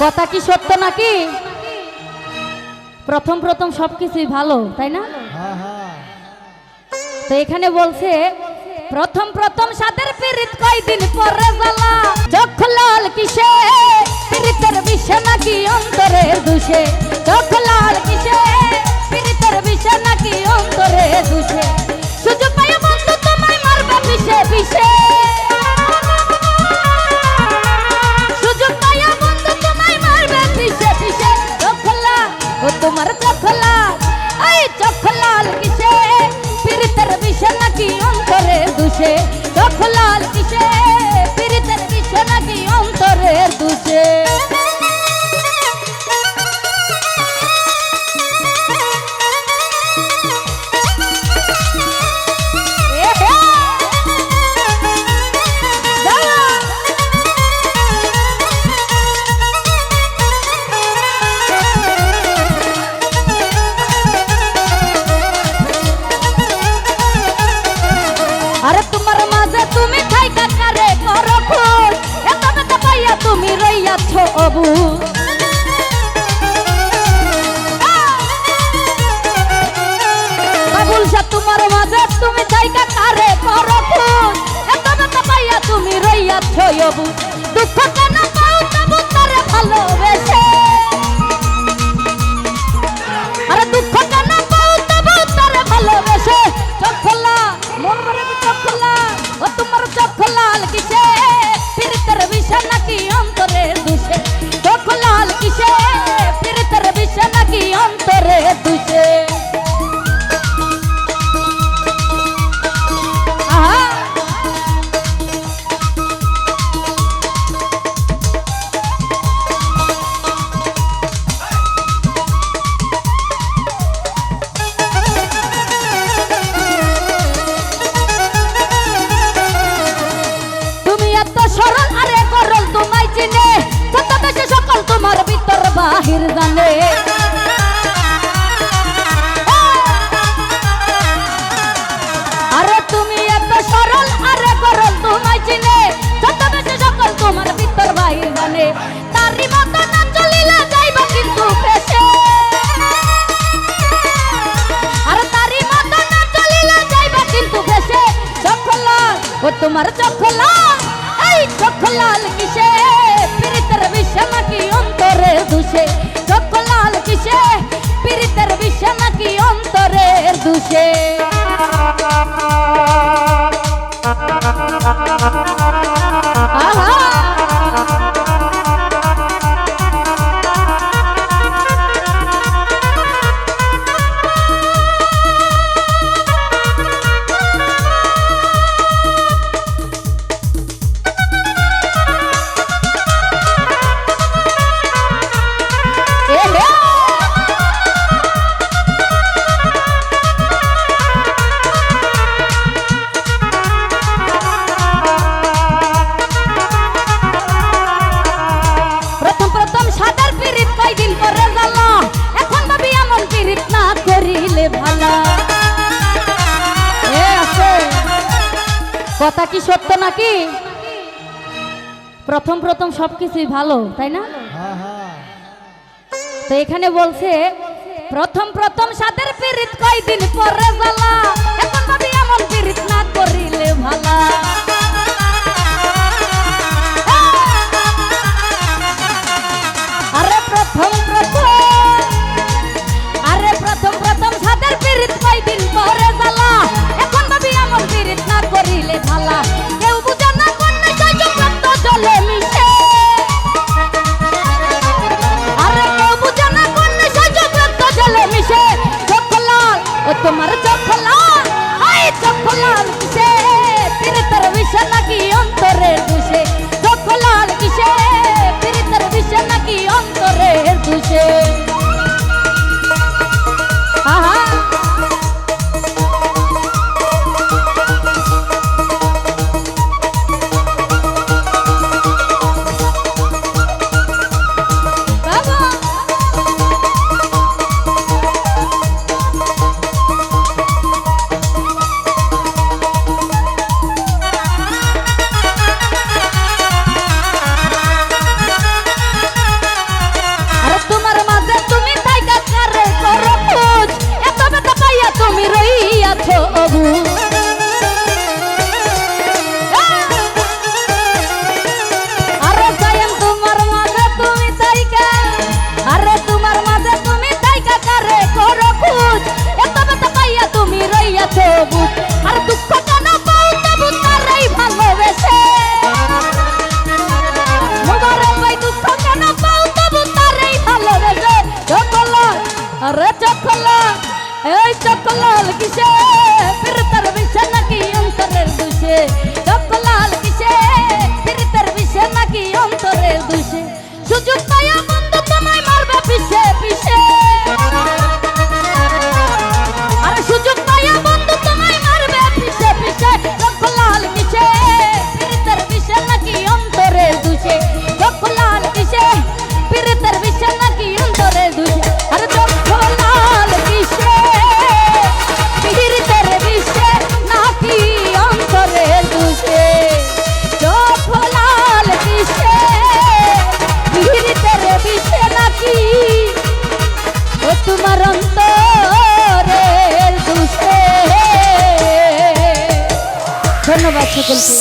কথা কি সত্য নাকি? প্রথম প্রথম সবকিছুই ভালো তাই না? হ্যাঁ হ্যাঁ। তো এখানে বলছে প্রথম প্রথম সাদের পীড়িত কয়দিন পরে জ্বালা চোখ লাল কিসে? পীড়িতের বিষে নাকি অন্তরের দুষে? চোখ অন্তরের দুষে চোখ লাল খুন এত কথা পাইয়া তুমি রইয়াছ অবু। বাবুল শাহ তোমার মাঝে, তুমি কাকারে করো পাইয়া তুমি রইয়াছ অবু। সরল, আরে করল তোমায় চিনে। সত্য সকল তোমার ভিতর বাহির জানে। আরে তুমি এত সরল, আরে করল তোমায় চিনে। সত্য সকল তোমার ভিতর বাহির জানে। তারি মতো না চলিলে যাইব কিন্তু পেশে। ও তোমার চোখ লাল চোখ কথা কি সত্য নাকি? প্রথম প্রথম সবকিছুই ভালো তাই না? হ্যাঁ হ্যাঁ। তো এখানে বলছে প্রথম প্রথম সাদের পিরিত কয়দিন পরে জ্বালা এখন ভাবি এমন পিরিত না করিলে ভালা। আরে প্রথম বাচ্চা তো লাল কিসের বিষে নাকি? ও তোমার অন্তরের দুষে ধন্যবাদ সকলকে।